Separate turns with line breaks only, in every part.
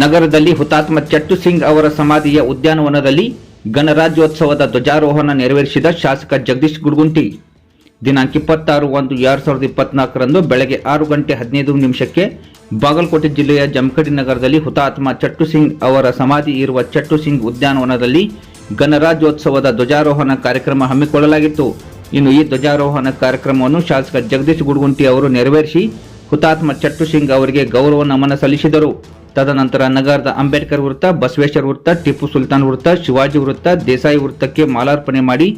ನಗರದಲ್ಲಿ ಹುತಾತ್ಮ ಚಟ್ಟು ಸಿಂಗ್ ಅವರ ಸಮಾಧಿಯ ಉದ್ಯಾನವನದಲ್ಲಿ ಗಣರಾಜ್ಯೋತ್ಸವದ ಧ್ವಜಾರೋಹಣ ನೆರವೇರಿಸಿದ ಶಾಸಕ ಜಗದೀಶ್ ಗುಡ್ಗುಂಟಿ. ದಿನಾಂಕ ಇಪ್ಪತ್ತಾರು ಒಂದು ಎರಡು ಸಾವಿರದ ಇಪ್ಪತ್ನಾಲ್ಕರಂದು ಬೆಳಗ್ಗೆ ಆರು ಗಂಟೆ ಹದಿನೈದು ನಿಮಿಷಕ್ಕೆ ಬಾಗಲಕೋಟೆ ಜಿಲ್ಲೆಯ ಜಮಖಡಿ ನಗರದಲ್ಲಿ ಹುತಾತ್ಮ ಚಟ್ಟು ಸಿಂಗ್ ಅವರ ಸಮಾಧಿ ಇರುವ ಚಟ್ಟು ಸಿಂಗ್ ಉದ್ಯಾನವನದಲ್ಲಿ ಗಣರಾಜ್ಯೋತ್ಸವದ ಧ್ವಜಾರೋಹಣ ಕಾರ್ಯಕ್ರಮ ಹಮ್ಮಿಕೊಳ್ಳಲಾಗಿತ್ತು. ಇನ್ನು ಈ ಧ್ವಜಾರೋಹಣ ಕಾರ್ಯಕ್ರಮವನ್ನು ಶಾಸಕ ಜಗದೀಶ್ ಗುಡ್ಗುಂಟಿ ಅವರು ನೆರವೇರಿಸಿ ಹುತಾತ್ಮ ಚಟ್ಟು ಸಿಂಗ್ ಅವರಿಗೆ ಗೌರವ ನಮನ ಸಲ್ಲಿಸಿದರು. ತದನಂತರ ನಗರದ ಅಂಬೇಡ್ಕರ್ ವೃತ್ತ, ಬಸವೇಶ್ವರ ವೃತ್ತ, ಟಿಪ್ಪು ಸುಲ್ತಾನ್ ವೃತ್ತ, ಶಿವಾಜಿ ವೃತ್ತ, ದೇಸಾಯಿ ವೃತ್ತಕ್ಕೆ ಮಾಲಾರ್ಪಣೆ ಮಾಡಿ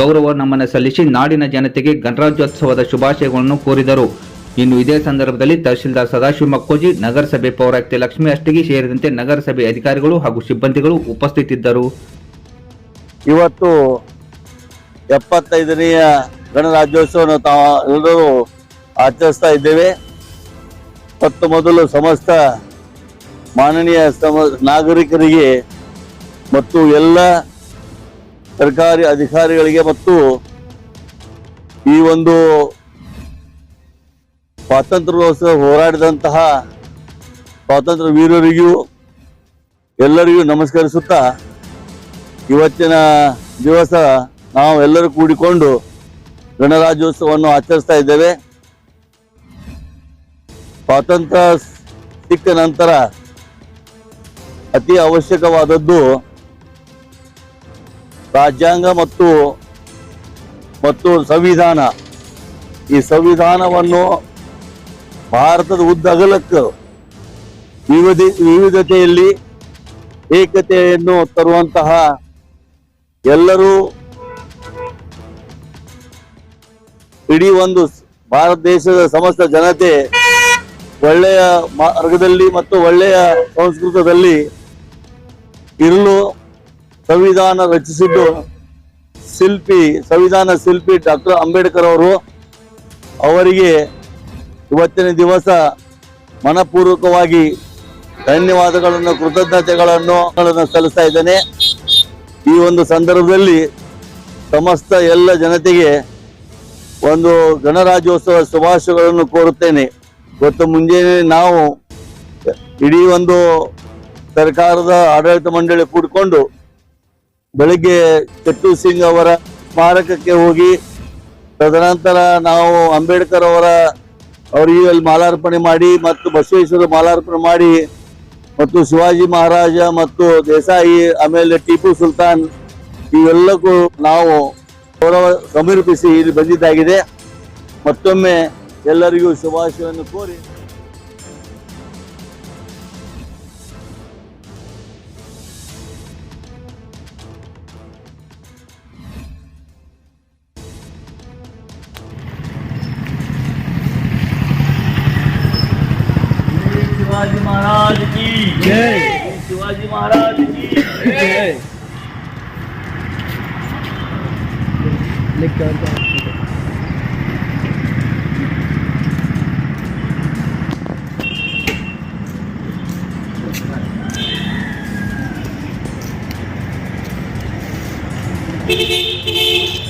ಗೌರವ ನಮನ ಸಲ್ಲಿಸಿ ನಾಡಿನ ಜನತೆಗೆ ಗಣರಾಜ್ಯೋತ್ಸವದ ಶುಭಾಶಯಗಳನ್ನು ಕೋರಿದರು. ಇನ್ನು ಇದೇ ಸಂದರ್ಭದಲ್ಲಿ ತಹಶೀಲ್ದಾರ್ ಸದಾಶಿವ ಮಕ್ಕೋಜಿ, ನಗರಸಭೆ ಪೌರಾಯುಕ್ತೆ ಲಕ್ಷ್ಮಿ ಅಷ್ಟಗಿ ಸೇರಿದಂತೆ ನಗರಸಭೆ ಅಧಿಕಾರಿಗಳು ಹಾಗೂ ಸಿಬ್ಬಂದಿಗಳು ಉಪಸ್ಥಿತಿದ್ದರು.
ಇವತ್ತು ಎಪ್ಪತ್ತೈದನೆಯ ಗಣರಾಜ್ಯೋತ್ಸವವನ್ನು ತಾವು ಎಲ್ಲರೂ ಆಚರಿಸ್ತಾ ಇದ್ದೇವೆ. ಮತ್ತು ಮೊದಲು ಸಮಸ್ತ ಮಾನನೀಯ ಸಮ ನಾಗರಿಕರಿಗೆ ಮತ್ತು ಎಲ್ಲ ಸರ್ಕಾರಿ ಅಧಿಕಾರಿಗಳಿಗೆ ಮತ್ತು ಈ ಒಂದು ಸ್ವಾತಂತ್ರ್ಯೋತ್ಸವ ಹೋರಾಡಿದಂತಹ ಸ್ವಾತಂತ್ರ್ಯ ವೀರರಿಗೂ ಎಲ್ಲರಿಗೂ ನಮಸ್ಕರಿಸುತ್ತಾ ಇವತ್ತಿನ ದಿವಸ ನಾವು ಎಲ್ಲರೂ ಕೂಡಿಕೊಂಡು ಗಣರಾಜ್ಯೋತ್ಸವವನ್ನು ಆಚರಿಸ್ತಾ ಇದ್ದೇವೆ. ಸ್ವಾತಂತ್ರ್ಯ ಸಿಕ್ಕ ನಂತರ ಅತಿ ಅವಶ್ಯಕವಾದದ್ದು ರಾಜ್ಯಾಂಗ ಮತ್ತು ಮತ್ತು ಸಂವಿಧಾನ. ಈ ಸಂವಿಧಾನವನ್ನು ಭಾರತದ ಉದ್ದಗಲಕ್ಕೆ ವಿವಿಧ, ವಿವಿಧತೆಯಲ್ಲಿ ಏಕತೆಯನ್ನು ತರುವಂತಹ ಎಲ್ಲರೂ ಇಡೀ ಒಂದು ಭಾರತ ದೇಶದ ಸಮಸ್ತ ಜನತೆ ಒಳ್ಳೆಯ ಮಾರ್ಗದಲ್ಲಿ ಮತ್ತು ಒಳ್ಳೆಯ ಸಂಸ್ಕೃತದಲ್ಲಿ ಇರಲು ಸಂವಿಧಾನ ರಚಿಸಿದ್ದು ಶಿಲ್ಪಿ, ಸಂವಿಧಾನ ಶಿಲ್ಪಿ ಡಾಕ್ಟರ್ ಅಂಬೇಡ್ಕರ್ ಅವರು. ಅವರಿಗೆ ಇವತ್ತಿನ ದಿವಸ ಮನಪೂರ್ವಕವಾಗಿ ಧನ್ಯವಾದಗಳನ್ನು, ಕೃತಜ್ಞತೆಗಳನ್ನು ಗಳನ್ನು ಸಲ್ಲಿಸ್ತಾ ಇದ್ದೇನೆ. ಈ ಒಂದು ಸಂದರ್ಭದಲ್ಲಿ ಸಮಸ್ತ ಎಲ್ಲ ಜನತೆಗೆ ಒಂದು ಗಣರಾಜ್ಯೋತ್ಸವ ಶುಭಾಶಯಗಳನ್ನು ಕೋರುತ್ತೇನೆ. ಇವತ್ತು ಮುಂಜಾನೆ ನಾವು ಇಡೀ ಒಂದು ಸರ್ಕಾರದ ಆಡಳಿತ ಮಂಡಳಿ ಕೂಡಿಕೊಂಡು ಬೆಳಿಗ್ಗೆ ಚಟ್ಟು ಸಿಂಗ್ ಅವರ ಸ್ಮಾರಕಕ್ಕೆ ಹೋಗಿ, ತದನಂತರ ನಾವು ಅಂಬೇಡ್ಕರ್ ಅವರ ಅವರಿಗೆ ಅಲ್ಲಿ ಮಾಲಾರ್ಪಣೆ ಮಾಡಿ ಮತ್ತು ಬಸವೇಶ್ವರ ಮಾಲಾರ್ಪಣೆ ಮಾಡಿ ಮತ್ತು ಶಿವಾಜಿ ಮಹಾರಾಜ ಮತ್ತು ದೇಸಾಯಿ, ಆಮೇಲೆ ಟಿಪ್ಪು ಸುಲ್ತಾನ್, ಇವೆಲ್ಲಕ್ಕೂ ನಾವು ಗೌರವ ಸಮರ್ಪಿಸಿ ಇಲ್ಲಿ ಬಂದಿದ್ದಾಗಿದೆ. ಮತ್ತೊಮ್ಮೆ ಎಲ್ಲರಿಗೂ ಶುಭಾಶಯವನ್ನು ಕೋರಿ. Aji Maharaj ki jai. Shivaji Maharaj ki jai. Lekar ka Thank you.